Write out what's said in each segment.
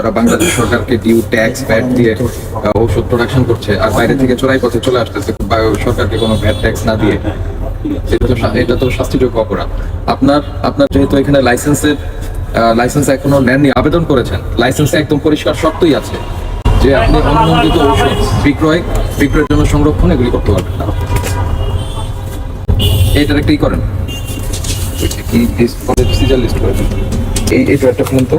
তারা বাংলাদেশ সরকারকে due tax VAT দিয়ে ওষুধ প্রোডাকশন করছে আর বাইরে থেকে চোরাই পথে চলে আসতেছে সরকারকে কোনো ভ্যাট ট্যাক্স না দিয়ে এটা তো শাস্তিযোগ্য অপরাধ আপনার আপনার যেহেতু এখানে লাইসেন্সের লাইসেন্স এখনও নেননি আবেদন করেছেন লাইসেন্সে একদম পরিষ্কার শর্তই আছে যে আপনি অনুমোদিত ওষুধ বিক্রয় বিক্রয়ের জন্য সংরক্ষণ এগুলি করতে পারবেন না এইটার একটাই করেন এই এই একটা ফোন তো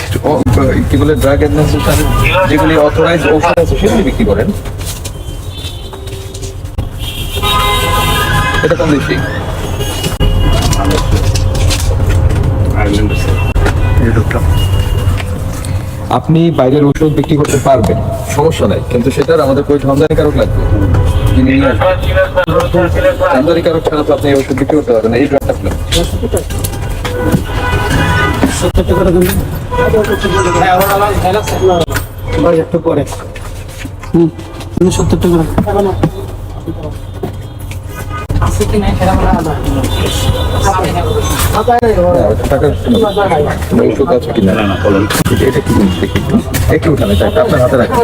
কি বলে ড্রাগ অ্যাডমিনিস্ট্রেশন যেগুলি অথরাইজ আছে, সেগুলি বিক্রি করেন। এটা কোন দেশি আপনি বাইরের ওষুধ বিক্রি করতে পারবেন, সমস্যা নাই, কিন্তু সেটার আমাদের કોઈ আমদানিকারক লাগবে? আমদানিকারক ছাড়া তো আপনি এই ওষুধ বিক্রি করতে পারবেন। এই ড্রাগটা সত্তর টাকা হ্যাঁ, একটু। আপনার হাতে রাখেন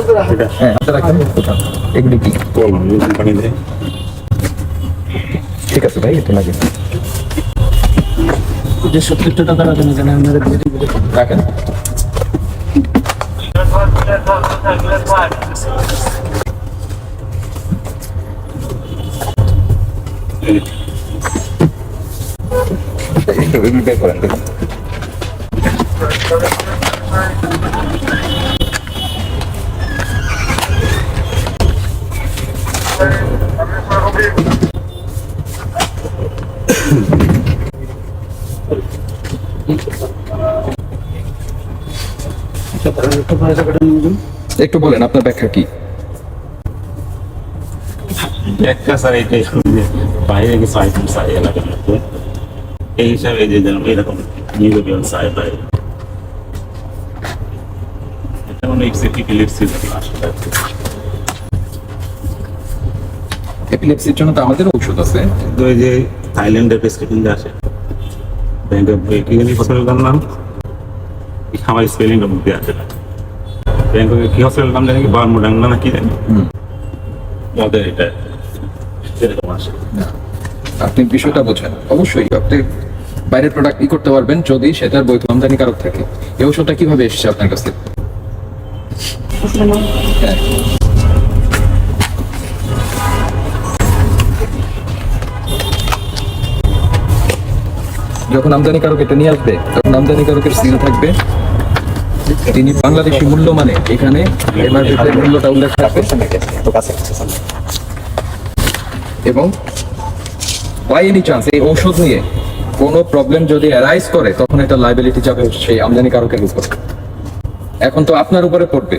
হ্যাঁ হাতে রাখেন উঠান এগুলি কি ঠিক আছে ভাই এটা লাগে যে সত্তর টাকা রাখেন এখানে আপনাদের রাখেন একটু এগুলি বের করেন দেখুন একটু বলেন আপনার ব্যাখ্যা কি? একটা স্যার এটাই বাইরে কিছু আইটেম চাই এলাকার মধ্যে। এই হিসাবে যে যেন এরকম নিউরোবিয়াল চাই বাইরে এটা মানে আসলে এপিলেপসির জন্য তো আমাদের ঔষধ আছে। ওই যে থাইল্যান্ডের প্রেসক্রিপশন আসে ব্যাংক অফ কি জানি হসপিটালটার নাম? আমার স্পেলিংটার মধ্যে আছে না। কি হসপিটাল নাম জানি কি? বারমুডাঙ্গা না কি জানি? হুম। ওদের এটা। এরকম আসে আপনি বিষয়টা বোঝেন। অবশ্যই আপনি বাইরের প্রোডাক্ট ই করতে পারবেন যদি সেটার বৈধ আমদানিকারক থাকে। এই ওষুধটা কীভাবে এসেছে আপনার কাছে? হ্যাঁ। যখন আমদানি কারক এটা নিয়ে আসবে, তখন আমদানি কারকের সিল থাকবে। তিনি বাংলাদেশি মূল্য মানে এখানে এমআরপিতে মূল্যটা উল্লেখ থাকবে এবং বাই এনি চান্স এই ঔষধ নিয়ে কোনো প্রবলেম যদি অ্যারাইজ করে, তখন এটা লাইবিলিটি যাবে সেই আমদানি কারকের উপর। এখন তো আপনার উপরে পড়বে।